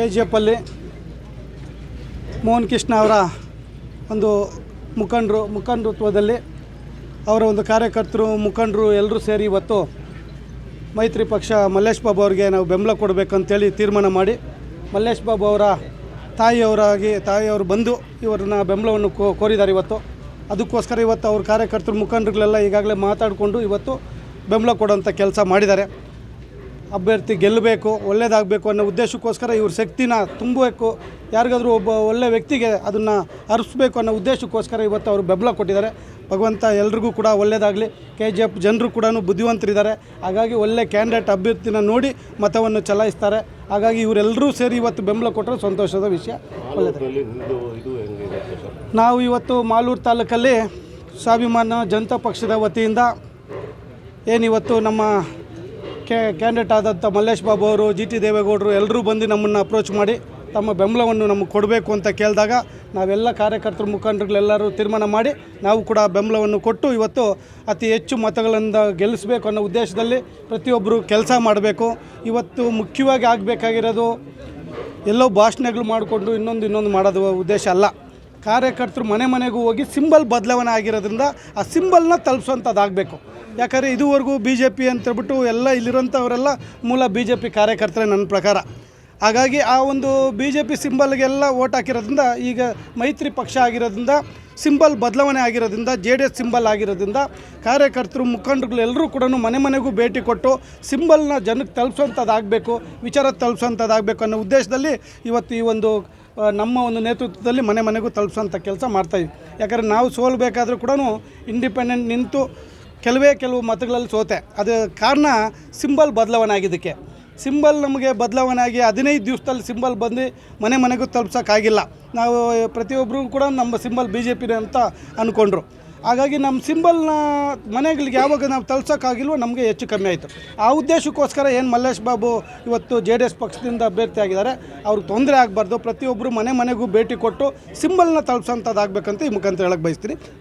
K G ಎಫಲ್ಲಿ ಮೋಹನ್ ಕೃಷ್ಣ ಅವರ ಒಂದು ಮುಖಂಡರು, ಮುಖಂಡತ್ವದಲ್ಲಿ ಅವರ ಒಂದು ಕಾರ್ಯಕರ್ತರು, ಮುಖಂಡರು ಎಲ್ಲರೂ ಸೇರಿ ಇವತ್ತು ಮೈತ್ರಿ ಪಕ್ಷ ಮಲ್ಲೇಶ್ ಬಾಬು ಅವರಿಗೆ ನಾವು ಬೆಂಬಲ ಕೊಡಬೇಕಂತೇಳಿ ತೀರ್ಮಾನ ಮಾಡಿ ಮಲ್ಲೇಶ್ ಬಾಬು ಅವರ ತಾಯಿಯವರಾಗಿ, ತಾಯಿಯವರು ಬಂದು ಇವರನ್ನ ಬೆಂಬಲವನ್ನು ಕೋರಿದ್ದಾರೆ ಇವತ್ತು. ಅದಕ್ಕೋಸ್ಕರ ಇವತ್ತು ಅವ್ರ ಕಾರ್ಯಕರ್ತರು, ಮುಖಂಡರುಗಳೆಲ್ಲ ಈಗಾಗಲೇ ಮಾತಾಡಿಕೊಂಡು ಇವತ್ತು ಬೆಂಬಲ ಕೊಡೋಂಥ ಕೆಲಸ ಮಾಡಿದ್ದಾರೆ. ಅಭ್ಯರ್ಥಿ ಗೆಲ್ಲಬೇಕು, ಒಳ್ಳೇದಾಗಬೇಕು ಅನ್ನೋ ಉದ್ದೇಶಕ್ಕೋಸ್ಕರ ಇವ್ರ ಶಕ್ತಿನ ತುಂಬಬೇಕು. ಯಾರಿಗಾದರೂ ಒಬ್ಬ ಒಳ್ಳೆ ವ್ಯಕ್ತಿಗೆ ಅದನ್ನು ಅರಿಸ್ಬೇಕು ಅನ್ನೋ ಉದ್ದೇಶಕ್ಕೋಸ್ಕರ ಇವತ್ತು ಅವರು ಬೆಂಬಲ ಕೊಟ್ಟಿದ್ದಾರೆ. ಭಗವಂತ ಎಲ್ರಿಗೂ ಕೂಡ ಒಳ್ಳೆಯದಾಗಲಿ ಕೆ ಜಿ ಎಫ್ ಜನರು ಕೂಡ ಬುದ್ಧಿವಂತರಿದ್ದಾರೆ. ಹಾಗಾಗಿ ಒಳ್ಳೆ ಕ್ಯಾಂಡಿಡೇಟ್ ಅಭ್ಯರ್ಥಿನ ನೋಡಿ ಮತವನ್ನು ಚಲಾಯಿಸ್ತಾರೆ. ಹಾಗಾಗಿ ಇವರೆಲ್ಲರೂ ಸೇರಿ ಇವತ್ತು ಬೆಂಬಲ ಕೊಟ್ಟರೆ ಸಂತೋಷದ ವಿಷಯ. ನಾವು ಇವತ್ತು ಮಾಲೂರು ತಾಲೂಕಲ್ಲಿ ಸ್ವಾಭಿಮಾನ ಜನತಾ ಪಕ್ಷದ ವತಿಯಿಂದ ಏನಿವತ್ತು ನಮ್ಮ ಕ್ಯಾಂಡಿಡೇಟ್ ಆದಂಥ ಮಲ್ಲೇಶ್ ಬಾಬು ಅವರು, ಜಿ ಟಿ ದೇವೇಗೌಡರು ಎಲ್ಲರೂ ಬಂದು ನಮ್ಮನ್ನು ಅಪ್ರೋಚ್ ಮಾಡಿ ತಮ್ಮ ಬೆಂಬಲವನ್ನು ನಮಗೆ ಕೊಡಬೇಕು ಅಂತ ಕೇಳಿದಾಗ ನಾವೆಲ್ಲ ಕಾರ್ಯಕರ್ತರು ಮುಖಂಡರುಗಳೆಲ್ಲರೂ ತೀರ್ಮಾನ ಮಾಡಿ ನಾವು ಕೂಡ ಬೆಂಬಲವನ್ನು ಕೊಟ್ಟು ಇವತ್ತು ಅತಿ ಹೆಚ್ಚು ಮತಗಳಿಂದ ಗೆಲ್ಲಿಸಬೇಕು ಅನ್ನೋ ಉದ್ದೇಶದಲ್ಲಿ ಪ್ರತಿಯೊಬ್ಬರು ಕೆಲಸ ಮಾಡಬೇಕು. ಇವತ್ತು ಮುಖ್ಯವಾಗಿ ಆಗಬೇಕಾಗಿರೋದು ಎಲ್ಲೋ ಭಾಷಣಗಳು ಮಾಡಿಕೊಂಡು ಇನ್ನೊಂದು ಇನ್ನೊಂದು ಮಾಡೋದು ಉದ್ದೇಶ ಅಲ್ಲ. ಕಾರ್ಯಕರ್ತರು ಮನೆ ಮನೆಗೂ ಹೋಗಿ ಸಿಂಬಲ್ ಬದಲಾವಣೆ ಆಗಿರೋದ್ರಿಂದ ಆ ಸಿಂಬಲ್ನ ತಲುಪಿಸೋಂಥದ್ದಾಗಬೇಕು. ಯಾಕಂದರೆ ಇದುವರೆಗೂ ಬಿ ಜೆ ಪಿ ಅಂತೇಳ್ಬಿಟ್ಟು ಎಲ್ಲ ಇಲ್ಲಿರೋಂಥವರೆಲ್ಲ ಮೂಲ ಬಿ ಜೆ ಪಿ ಕಾರ್ಯಕರ್ತರೇ ನನ್ನ ಪ್ರಕಾರ. ಹಾಗಾಗಿ ಆ ಒಂದು ಬಿ ಜೆ ಪಿ ಸಿಂಬಲ್ಗೆಲ್ಲ ಓಟ್ ಹಾಕಿರೋದ್ರಿಂದ ಈಗ ಮೈತ್ರಿ ಪಕ್ಷ ಆಗಿರೋದ್ರಿಂದ ಸಿಂಬಲ್ ಬದಲಾವಣೆ ಆಗಿರೋದ್ರಿಂದ ಜೆ ಡಿ ಎಸ್ ಸಿಂಬಲ್ ಆಗಿರೋದ್ರಿಂದ ಕಾರ್ಯಕರ್ತರು, ಮುಖಂಡರುಗಳು ಎಲ್ಲರೂ ಕೂಡ ಮನೆ ಮನೆಗೂ ಭೇಟಿ ಕೊಟ್ಟು ಸಿಂಬಲ್ನ ಜನಕ್ಕೆ ತಲುಪಿಸೋಂಥದ್ದಾಗಬೇಕು, ವಿಚಾರ ತಲುಪಿಸೋಂಥದ್ದಾಗಬೇಕು ಅನ್ನೋ ಉದ್ದೇಶದಲ್ಲಿ ಇವತ್ತು ಈ ಒಂದು ನಮ್ಮ ಒಂದು ನೇತೃತ್ವದಲ್ಲಿ ಮನೆ ಮನೆಗೂ ತಲುಪಿಸೋಂಥ ಕೆಲಸ ಮಾಡ್ತಾಯಿದ್ವಿ ಯಾಕಂದರೆ ನಾವು ಸೋಲ್ಬೇಕಾದ್ರೂ ಕೂಡ ಇಂಡಿಪೆಂಡೆಂಟ್ ನಿಂತು ಕೆಲವೇ ಕೆಲವು ಮತಗಳಲ್ಲಿ ಸೋತೆ. ಅದು ಕಾರಣ ಸಿಂಬಲ್ ಬದಲಾವಣೆ ಆಗಿದ್ದಕ್ಕೆ. ಸಿಂಬಲ್ ನಮಗೆ ಬದಲಾವಣೆ ಆಗಿ ಹದಿನೈದು ದಿವಸದಲ್ಲಿ ಸಿಂಬಲ್ ಬಂದು ಮನೆ ಮನೆಗೂ ತಲುಪ್ಸೋಕ್ಕಾಗಿಲ್ಲ. ನಾವು ಪ್ರತಿಯೊಬ್ಬರು ಕೂಡ ನಮ್ಮ ಸಿಂಬಲ್ ಬಿ ಜೆ ಪಿನೇ ಅಂತ ಅಂದ್ಕೊಂಡ್ರು ಹಾಗಾಗಿ ನಮ್ಮ ಸಿಂಬಲ್ನ ಮನೆಗಳಿಗೆ ಯಾವಾಗ ನಾವು ತಲ್ಸೋಕ್ಕಾಗಿಲ್ವೋ ನಮಗೆ ಹೆಚ್ಚು ಕಮ್ಮಿ ಆಯಿತು. ಆ ಉದ್ದೇಶಕ್ಕೋಸ್ಕರ ಏನು ಮಲ್ಲೇಶ್ ಬಾಬು ಇವತ್ತು ಜೆ ಡಿ ಎಸ್ ಪಕ್ಷದಿಂದ ಅಭ್ಯರ್ಥಿ ಆಗಿದ್ದಾರೆ ಅವ್ರಿಗೆ ತೊಂದರೆ ಆಗಬಾರ್ದು. ಪ್ರತಿಯೊಬ್ಬರು ಮನೆ ಮನೆಗೂ ಭೇಟಿ ಕೊಟ್ಟು ಸಿಂಬಲ್ನ ತಲುಪಿಸೋಂಥದ್ದಾಗಬೇಕಂತ ಈ ಮುಖಾಂತರ ಹೇಳಕ್ಕೆ ಬಯಸ್ತೀನಿ.